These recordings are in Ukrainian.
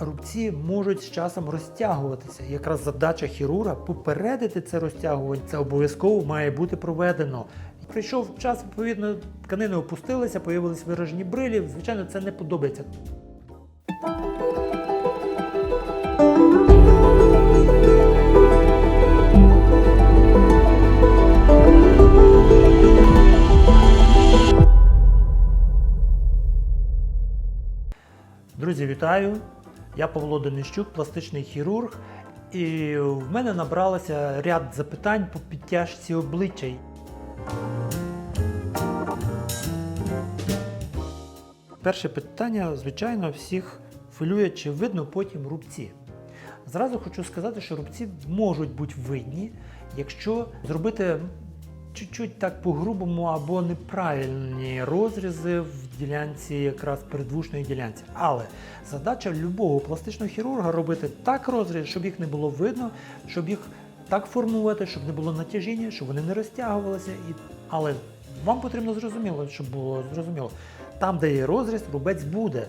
рубці можуть з часом розтягуватися. Якраз задача хірурга попередити це розтягування. Це обов'язково має бути проведено. Прийшов час, відповідно, тканини опустилися, появились виражені брилі. Звичайно, це не подобається. Друзі, вітаю! Я Павло Денищук, пластичний хірург. І в мене набралося ряд запитань по підтяжці обличчя. Перше питання, звичайно, всіх хвилює, чи видно потім рубці. Зразу хочу сказати, що рубці можуть бути видні, якщо зробити чуть-чуть так по-грубому або неправильні розрізи в ділянці, якраз передвушної ділянці. Але задача любого пластичного хірурга робити так розріз, щоб їх не було видно, щоб їх так формувати, щоб не було натяжіння, щоб вони не розтягувалися. І... Але вам потрібно зрозуміло, щоб було зрозуміло. Там, де є розріз, рубець буде.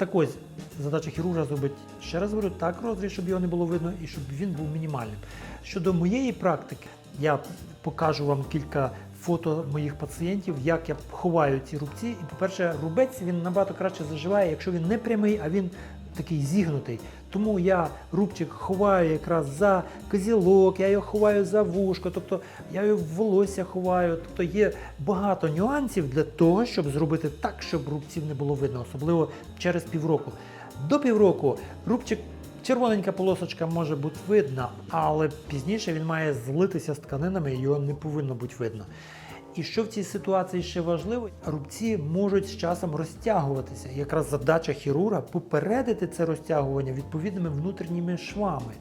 Так ось, задача хірурга зробити, ще раз говорю, так розріз, щоб його не було видно і щоб він був мінімальним. Щодо моєї практики, я покажу вам кілька фото моїх пацієнтів, як я ховаю ці рубці. І, по-перше, рубець він набагато краще заживає, якщо він не прямий, а він такий зігнутий. Тому я рубчик ховаю якраз за козілок, я його ховаю за вушко, тобто я його в волосся ховаю. Тобто є багато нюансів для того, щоб зробити так, щоб рубців не було видно, особливо через півроку. До півроку рубчик. Червоненька полосочка може бути видна, але пізніше він має злитися з тканинами, і його не повинно бути видно. І що в цій ситуації ще важливо, рубці можуть з часом розтягуватися. Якраз задача хірурга попередити це розтягування відповідними внутрішніми швами.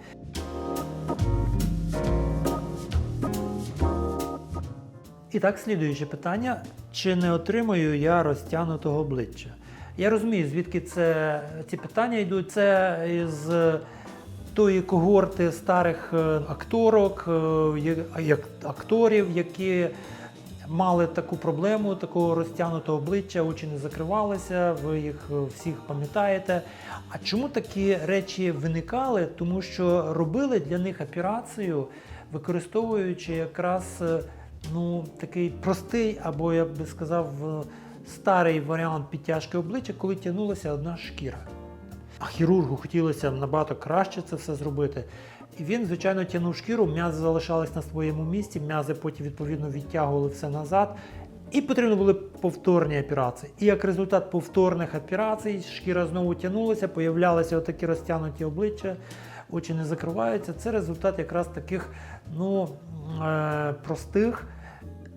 І так, слідуюче питання: чи не отримую я розтягнутого обличчя? Я розумію, звідки це, ці питання йдуть. Це із тої когорти старих е, акторок, е, акторів, які мали таку проблему, такого розтягнутого обличчя, очі не закривалися, ви їх е, всіх пам'ятаєте. А чому такі речі виникали? Тому що робили для них операцію, використовуючи якраз е, ну, такий простий, або я би сказав, е, старий варіант підтяжки обличчя, коли тягнулася одна шкіра. А хірургу хотілося набагато краще це все зробити. Він, звичайно, тягнув шкіру, м'язи залишались на своєму місці, м'язи потім відповідно відтягували все назад. І потрібно були повторні операції. І як результат повторних операцій, шкіра знову тягнулася, появлялися отакі розтягнуті обличчя, очі не закриваються. Це результат якраз таких ну, е- простих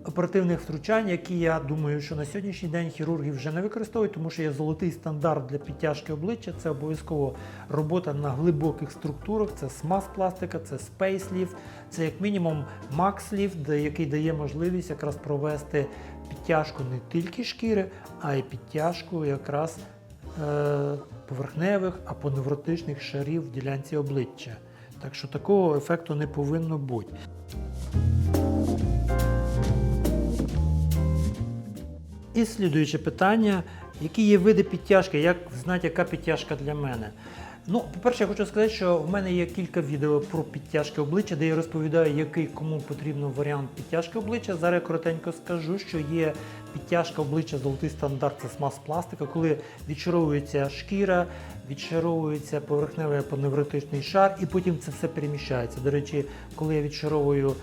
оперативних втручань, які я думаю, що на сьогоднішній день хірурги вже не використовують, тому що є золотий стандарт для підтяжки обличчя. Це обов'язково робота на глибоких структурах, це смаз-пластика, це Space це як мінімум Lift, який дає можливість якраз провести підтяжку не тільки шкіри, а й підтяжку якраз е, поверхневих або невротичних шарів в ділянці обличчя. Так що такого ефекту не повинно бути. І слідуюче питання: які є види підтяжки? Як знати, яка підтяжка для мене? Ну, по-перше, я хочу сказати, що в мене є кілька відео про підтяжки обличчя, де я розповідаю, який кому потрібен варіант підтяжки обличчя. Зараз я коротенько скажу, що є підтяжка обличчя золотий стандарт, це смаз пластика, коли відшаровується шкіра, відшаровується поверхневий апоневротичний шар, і потім це все переміщається. До речі, коли я відшаровую е,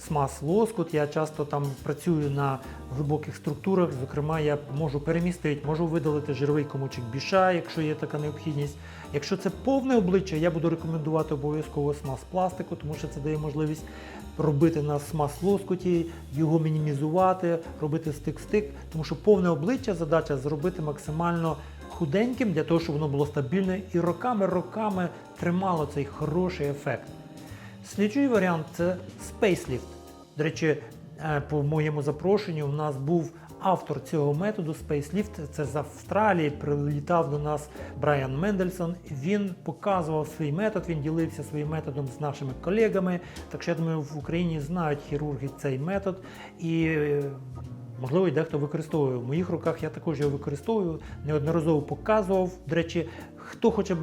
смаз лоскут, я часто там працюю на глибоких структурах. Зокрема, я можу перемістити, можу видалити жировий комочок біша, якщо є така необхідність. Якщо це повне обличчя, я буду рекомендувати обов'язково смаз пластику, тому що це дає можливість робити на смаз лоскуті, його мінімізувати, робити стик-стик, тому що повне обличчя задача зробити максимально худеньким для того, щоб воно було стабільне і роками-роками тримало цей хороший ефект. Слідчий варіант це Lift. До речі, е, по моєму запрошенню у нас був автор цього методу Lift. Це з Австралії. Прилітав до нас Брайан Мендельсон. Він показував свій метод, він ділився своїм методом з нашими колегами. Так що я думаю, в Україні знають хірурги цей метод. І е, Можливо, і дехто використовує. В моїх руках я також його використовую, неодноразово показував. До речі, хто хоче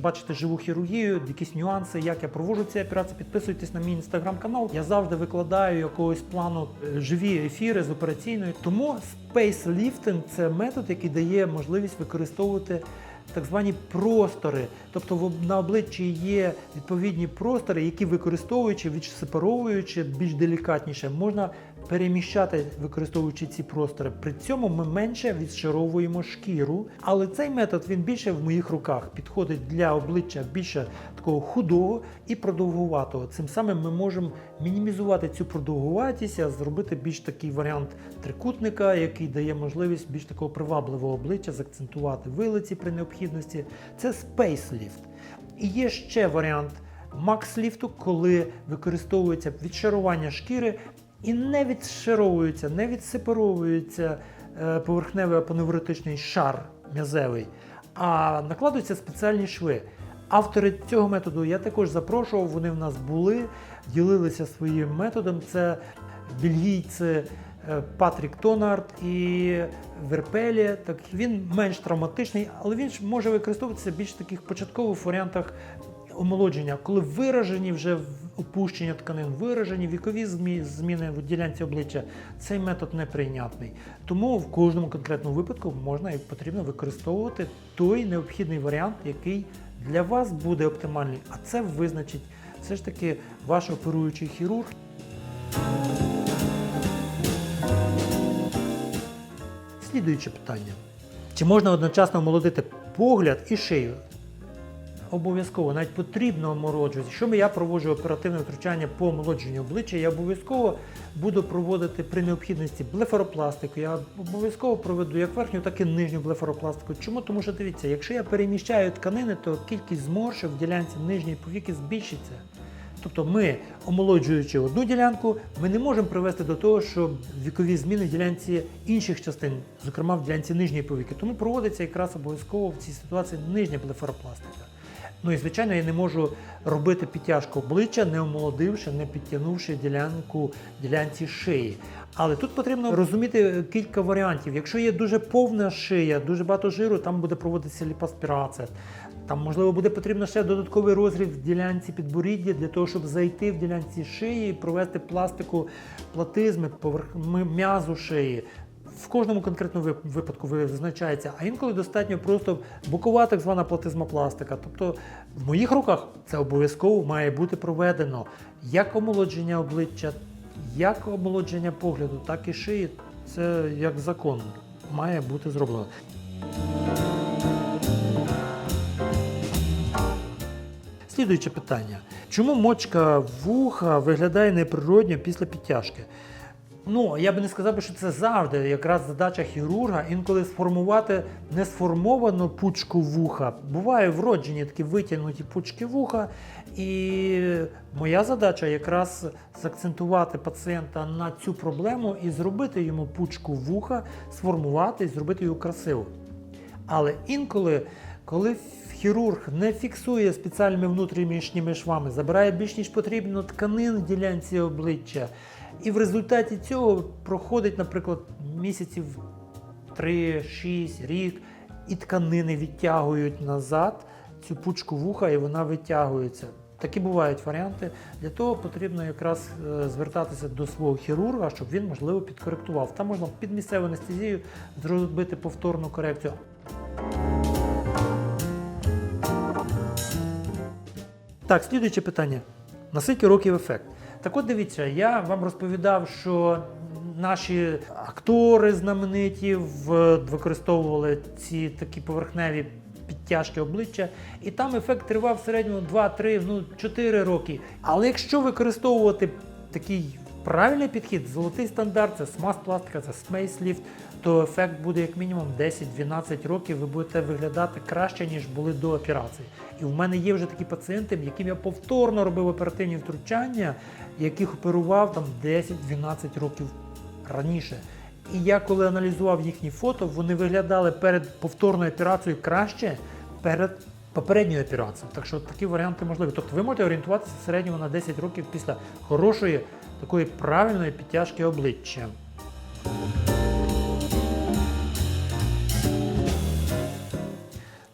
бачити живу хірургію, якісь нюанси, як я проводжу ці операції, підписуйтесь на мій інстаграм-канал. Я завжди викладаю якогось плану е, живі ефіри з операційної. Тому Lifting – це метод, який дає можливість використовувати так звані простори. Тобто на обличчі є відповідні простори, які використовуючи, відсепаровуючи більш делікатніше, можна переміщати, використовуючи ці простори. При цьому ми менше відшаровуємо шкіру. Але цей метод він більше в моїх руках підходить для обличчя більше такого худого і продовгуватого. Цим самим ми можемо мінімізувати цю продовгуватість, а зробити більш такий варіант трикутника, який дає можливість більш такого привабливого обличчя, заакцентувати вилиці при необхідності. Це Lift. І є ще варіант Max ліфту, коли використовується відшарування шкіри і не відшаровується, не відсепаровується е, поверхневий апоневротичний шар м'язевий, а накладуються спеціальні шви. Автори цього методу я також запрошував, вони в нас були, ділилися своїм методом. Це бельгійці е, Патрік Тонард і Верпелі. Так він менш травматичний, але він ж може використовуватися більш таких початкових варіантах омолодження, коли виражені вже в- опущення тканин, виражені вікові зміни в ділянці обличчя, цей метод неприйнятний. Тому в кожному конкретному випадку можна і потрібно використовувати той необхідний варіант, який для вас буде оптимальний, а це визначить все ж таки ваш оперуючий хірург. Слідуюче питання. Чи можна одночасно омолодити погляд і шию? Обов'язково, навіть потрібно омолоджувати. Якщо я проводжу оперативне втручання по омолодженню обличчя, я обов'язково буду проводити при необхідності блефаропластику. Я обов'язково проведу як верхню, так і нижню блефаропластику. Чому? Тому що дивіться, якщо я переміщаю тканини, то кількість зморшок в ділянці нижньої повіки збільшиться. Тобто ми, омолоджуючи одну ділянку, ми не можемо привести до того, що вікові зміни в ділянці інших частин, зокрема в ділянці нижньої повіки. Тому проводиться якраз обов'язково в цій ситуації нижня блефаропластика. Ну і звичайно, я не можу робити підтяжку обличчя, не омолодивши, не підтягнувши ділянку ділянці шиї. Але тут потрібно розуміти кілька варіантів. Якщо є дуже повна шия, дуже багато жиру, там буде проводитися ліпаспірація. Там, можливо, буде потрібно ще додатковий розріз в ділянці підборіддя для того, щоб зайти в ділянці шиї і провести пластику платизми, поверх м'язу шиї. В кожному конкретному вип- випадку визначається, а інколи достатньо просто бокова так звана платизмопластика. Тобто в моїх руках це обов'язково має бути проведено як омолодження обличчя, як омолодження погляду, так і шиї. Це як закон має бути зроблено. Слідуюче питання. Чому мочка вуха виглядає неприродньо після підтяжки? Ну, я би не сказав, що це завжди якраз задача хірурга інколи сформувати несформовану пучку вуха. Буває вроджені такі витягнуті пучки вуха, і моя задача якраз закцентувати пацієнта на цю проблему і зробити йому пучку вуха, сформувати і зробити його красиву. Але інколи, коли хірург не фіксує спеціальними внутрішніми швами, забирає більш ніж потрібно тканин в ділянці обличчя, і в результаті цього проходить, наприклад, місяців 3-6 рік, і тканини відтягують назад цю пучку вуха, і вона витягується. Такі бувають варіанти. Для того потрібно якраз е, звертатися до свого хірурга, щоб він, можливо, підкоректував. Там можна під місцеву анестезію зробити повторну корекцію. Так, слідуюче питання. Наскільки років ефект? Так от дивіться, я вам розповідав, що наші актори знамениті використовували ці такі поверхневі підтяжки обличчя, і там ефект тривав в середньому 2-3, ну 4 роки. Але якщо використовувати такий правильний підхід, золотий стандарт, це смаз-пластика, це смейсліфт, то ефект буде як мінімум 10-12 років, ви будете виглядати краще, ніж були до операції. І в мене є вже такі пацієнти, яким я повторно робив оперативні втручання, яких оперував там 10-12 років раніше. І я коли аналізував їхні фото, вони виглядали перед повторною операцією краще перед попередньої операції. Так що такі варіанти можливі. Тобто ви можете орієнтуватися в середньому на 10 років після хорошої, такої правильної підтяжки обличчя.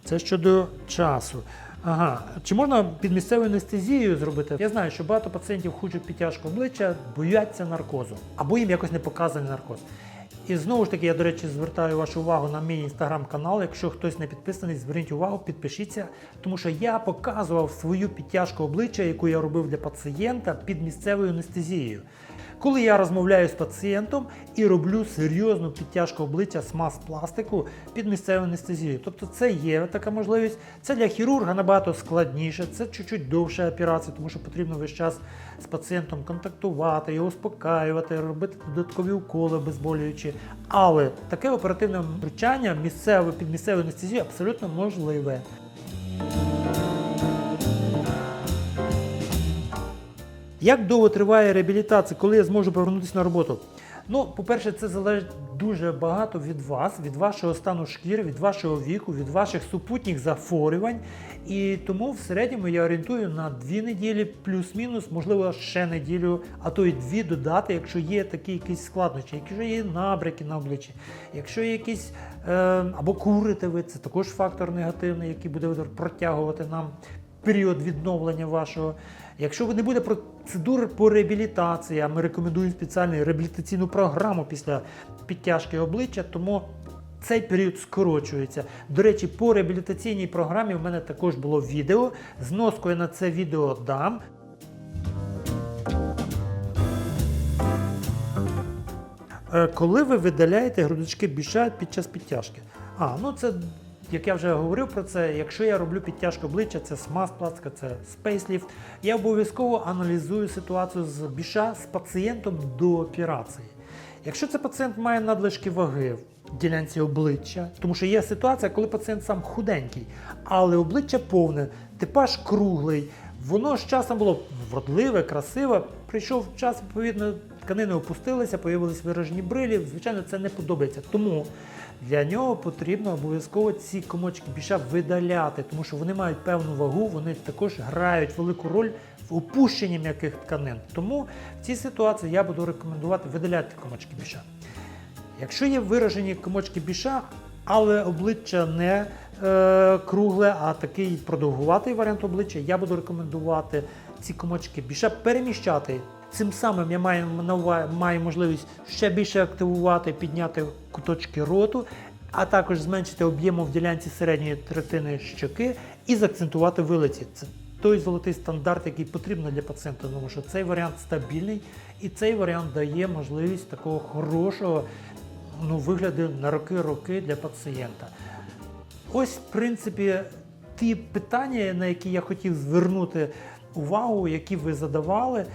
Це щодо часу. Ага, чи можна під місцевою анестезією зробити? Я знаю, що багато пацієнтів хочуть підтяжку обличчя, бояться наркозу або їм якось не показаний наркоз. І знову ж таки, я, до речі, звертаю вашу увагу на мій інстаграм-канал. Якщо хтось не підписаний, зверніть увагу, підпишіться, тому що я показував свою підтяжку обличчя, яку я робив для пацієнта під місцевою анестезією. Коли я розмовляю з пацієнтом і роблю серйозну підтяжку обличчя з мас пластику під місцевою анестезією. Тобто це є така можливість. Це для хірурга набагато складніше, це чуть-чуть довша операція, тому що потрібно весь час з пацієнтом контактувати, його успокаювати, робити додаткові уколи обезболюючі. Але таке оперативне втручання місцеве під місцеву анестезію абсолютно можливе. Як довго триває реабілітація, коли я зможу повернутися на роботу? Ну, по-перше, це залежить дуже багато від вас, від вашого стану шкіри, від вашого віку, від ваших супутніх захворювань. І тому в середньому я орієнтую на дві неділі, плюс-мінус, можливо, ще неділю, а то й дві додати, якщо є такі якісь складнощі, якщо є набряки на обличчі, якщо є якісь е, або курите ви, це також фактор негативний, який буде протягувати нам період відновлення вашого. Якщо ви не буде процедур по реабілітації, ми рекомендуємо спеціальну реабілітаційну програму після підтяжки обличчя, тому цей період скорочується. До речі, по реабілітаційній програмі в мене також було відео. Зноску я на це відео дам. Е, Коли ви видаляєте грудочки біша під час підтяжки? А, ну це, як я вже говорив про це, якщо я роблю підтяжку обличчя, це смаз-пластика, це спейсліфт, я обов'язково аналізую ситуацію з біша з пацієнтом до операції. Якщо це пацієнт має надлишки ваги в ділянці обличчя, тому що є ситуація, коли пацієнт сам худенький, але обличчя повне, типаж круглий, воно з часом було вродливе, красиве. Прийшов час, відповідно, тканини опустилися, появились виражені брилі. Звичайно, це не подобається. Тому для нього потрібно обов'язково ці комочки біша видаляти, тому що вони мають певну вагу, вони також грають велику роль в опущенні м'яких тканин. Тому в цій ситуації я буду рекомендувати видаляти комочки біша. Якщо є виражені комочки біша, але обличчя не е, кругле, а такий продовгуватий варіант обличчя, я буду рекомендувати ці комочки біша переміщати. Цим самим я маю, маю можливість ще більше активувати, підняти куточки роту, а також зменшити об'єму в ділянці середньої третини щоки і заакцентувати вилиці. Це той золотий стандарт, який потрібно для пацієнта, тому що цей варіант стабільний і цей варіант дає можливість такого хорошого ну, вигляду на роки-роки для пацієнта. Ось, в принципі, ті питання, на які я хотів звернути увагу, які ви задавали.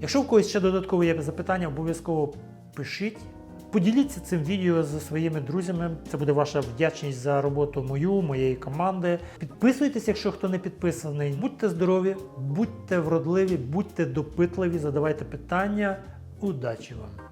Якщо в когось ще додаткове є запитання, обов'язково пишіть. Поділіться цим відео зі своїми друзями. Це буде ваша вдячність за роботу мою, моєї команди. Підписуйтесь, якщо хто не підписаний. Будьте здорові, будьте вродливі, будьте допитливі, задавайте питання. Удачі вам!